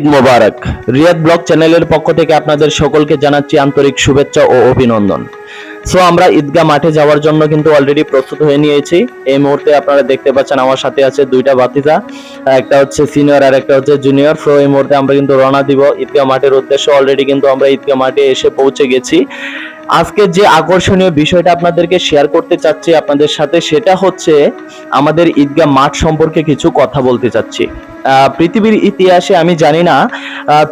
ঈদ মোবারক। Riyad blog চ্যানেলের পক্ষ থেকে আপনাদের সকলকে জানাচ্ছি আন্তরিক শুভেচ্ছা ও অভিনন্দন। সো আমরা ঈদগাহ মাঠে যাওয়ার জন্য কিন্তু অলরেডি প্রস্তুত হয়ে নিয়েছি। এই মুহূর্তে আপনারা দেখতে পাচ্ছেন আমার সাথে আছে দুইটা বাতিজা একটা হচ্ছে সিনিয়র আর একটা হচ্ছে জুনিয়র সো এই মুহূর্তে আমরা কিন্তু রওনা দিব ঈদগাহ মাঠের উদ্দেশ্যে। অলরেডি কিন্তু আমরা ঈদগা মাঠে এসে পৌঁছে গেছি। আজকে যে আকর্ষণীয় বিষয়টা আপনাদেরকে শেয়ার করতে চাচ্ছি আপনাদের সাথে, সেটা হচ্ছে আমাদের ঈদগাহ মাঠ সম্পর্কে কিছু কথা বলতে চাচ্ছি। পৃথিবীর ইতিহাসে, আমি জানি না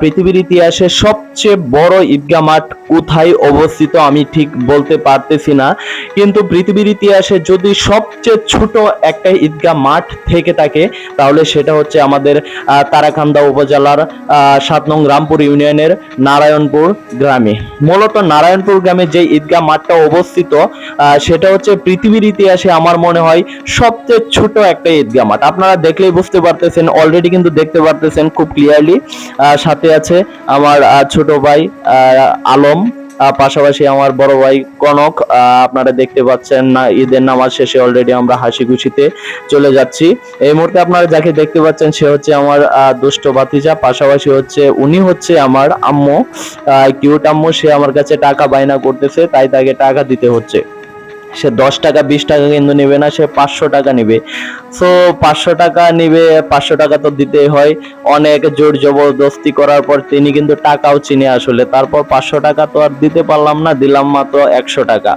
পৃথিবীর ইতিহাসে সবচেয়ে বড় ঈদগাহ মাঠ কোথায় অবস্থিত আমি ঠিক বলতে পারতেছি না। কিন্তু পৃথিবীর ইতিহাসে যদি সবচেয়ে ছোট একটা ঈদগাহ মাঠ থেকে থাকে। তাহলে সেটা হচ্ছে আমাদের তারাকান্দা উপজেলার সাত নং রামপুর ইউনিয়নের নারায়ণপুর গ্রামে। মূলত নারায়ণপুর গ্রামে যে ঈদগাহ মাঠটা অবস্থিত সেটা হচ্ছে পৃথিবীর ইতিহাসে আমার মনে হয় সবচেয়ে ছোট একটা ঈদগাহ মাঠ। আপনারা দেখলেই বুঝতে পারতেছেন অলরেডি কিন্তু দেখতে পারতেছেন খুব ক্লিয়ারলি সাথে আছে আমার ছোট ভাই আলম। পাশাপাশি আমার বড় ভাই কনক আপনারা দেখতে পাচ্ছেন না, ঈদের নামাজ শেষে অলরেডি আমরা হাসি খুশিতে চলে যাচ্ছি। এই মুহূর্তে আপনারা যাকে দেখতে পাচ্ছেন, সে হচ্ছে আমার দুষ্ট ভাতিজা। পাশাপাশি হচ্ছে, উনি হচ্ছে আমার আম্মু। কিউট আম্মু, সে আমার কাছে টাকা বায়না করতেছে, তাই তাকে টাকা দিতে হচ্ছে। সে দশ টাকা, বিশ টাকা কিন্তু নেবে না, সে পাঁচশো টাকা নেবে। সো পাঁচশো টাকা নেবে, পাঁচশো টাকা তো দিতেই হয়। অনেক জোর জবরদস্তি করার পর তিনি কিন্তু টাকাও চিনে আসলে। তারপর পাঁচশো টাকা তো আর দিতে পারলাম না, দিলাম মাত্র একশো টাকা।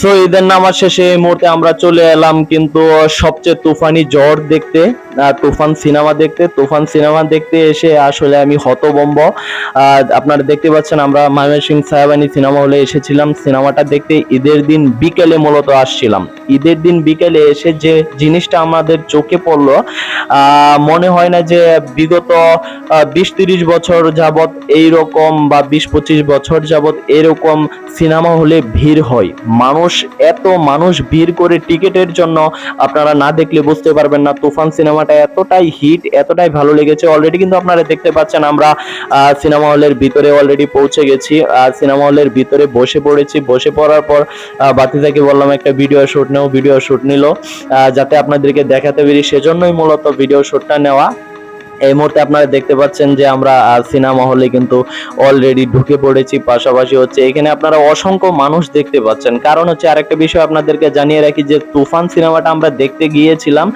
সো ঈদের নামাজ শেষে এই মুহূর্তে আমরা চলে এলাম কিন্তু সবচেয়ে তুফানি ঝড় দেখতে তুফান সিনেমা দেখতে। তুফান সিনেমা দেখতে এসে আসলে আমি হতবম্ব আপনারা দেখতে পাচ্ছেন আমরা ময়মনসিং সাহেবানি সিনেমা হলে এসেছিলাম। সিনেমাটা দেখতে ঈদের দিন বিকেলে মূলত আসছিলাম। ঈদের দিন বিকেলে এসে যে জিনিসটা আমাদের চোখে পড়ল মনে হয় না যে বিগত বিশ তিরিশ বছর যাবত এইরকম বা বিশ পঁচিশ বছর যাবত এরকম সিনেমা হলে ভিড় হয়। মানুষ এত মানুষ ভিড় করে টিকিটের জন্য আপনারা না দেখলে বুঝতে পারবেন না তুফান সিনেমাটা এতটাই হিট এতটাই ভালো লেগেছে। অলরেডি কিন্তু আপনারা দেখতে পাচ্ছেন আমরা সিনেমা হলের ভিতরে অলরেডি পৌঁছে গেছি। সিনেমা হলের ভিতরে বসে পড়েছি। বসে পড়ার পর আহ, বাতিজাকে বললাম, একটা ভিডিও শুট নেও ভিডিও শুট নিল যাতে আপনাদেরকে দেখাতে পারি। সেজন্যই মূলত ভিডিও শুটটা নেওয়া। এই মুহূর্তে আপনারা দেখতে পাচ্ছেন যে আমরা সিনেমা হলে কিন্তু অলরেডি ঢুকে পড়েছি, পাশাপাশি হচ্ছে এখানে আপনারা অসংখ্য মানুষ দেখতে পাচ্ছেন। কারণ হচ্ছে আরেকটা বিষয় আপনাদেরকে জানিয়ে রাখি যে তুফান সিনেমাটা আমরা দেখতে গিয়েছিলাম,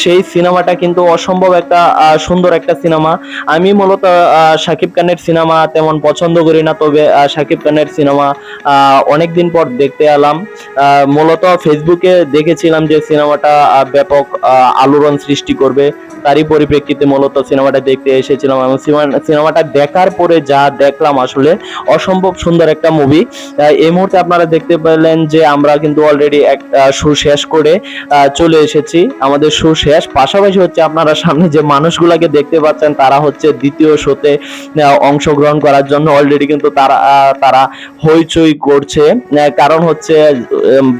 সেই সিনেমাটা কিন্তু অসম্ভব একটা সুন্দর একটা সিনেমা। আমি মূলত শাকিব খানের সিনেমা তেমন পছন্দ করি না, তবে শাকিব খানের সিনেমা অনেক দিন পর দেখতে এলাম। মূলত ফেসবুকে দেখেছিলাম যে সিনেমাটা ব্যাপক আলোড়ন সৃষ্টি করবে। তারই পরিপ্রেক্ষিতে মূলত সিনেমাটা দেখতে এসেছিলাম এবং সিনেমা- সিনেমাটা দেখার পরে যা দেখলাম আসলে অসম্ভব সুন্দর একটা মুভি এই মুহূর্তে আপনারা দেখতে পেলেন যে আমরা কিন্তু অলরেডি একটা শো শেষ করে চলে এসেছি। আমাদের শো শেষ। পাশাপাশি হচ্ছে আপনারা সামনে যে মানুষগুলাকে দেখতে পাচ্ছেন, তারা হচ্ছে দ্বিতীয় শোতে অংশগ্রহণ করার জন্য অলরেডি কিন্তু তারা তারা হইচই করছে। কারণ হচ্ছে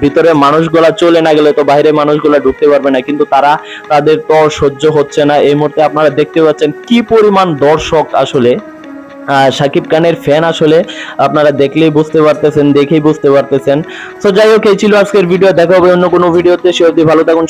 ভিতরে মানুষগুলা চলে না গেলে তো বাইরে মানুষগুলা ঢুকতে পারবে না। কিন্তু তারা তাদের তো সহ্য হচ্ছে না, এই মুহূর্তে আপনারা দেখতে পাচ্ছেন কি পরিমাণ দর্শক আসলে। শাকিব খানের ফ্যান আসলে আপনারা দেখলেই বুঝতে পারতেছেন, দেখেই বুঝতে পারতেছেন। তো যাই হোক, এই ছিল আজকের ভিডিও দেখা হবে অন্য কোনো ভিডিওতে সে অবধি ভালো থাকুন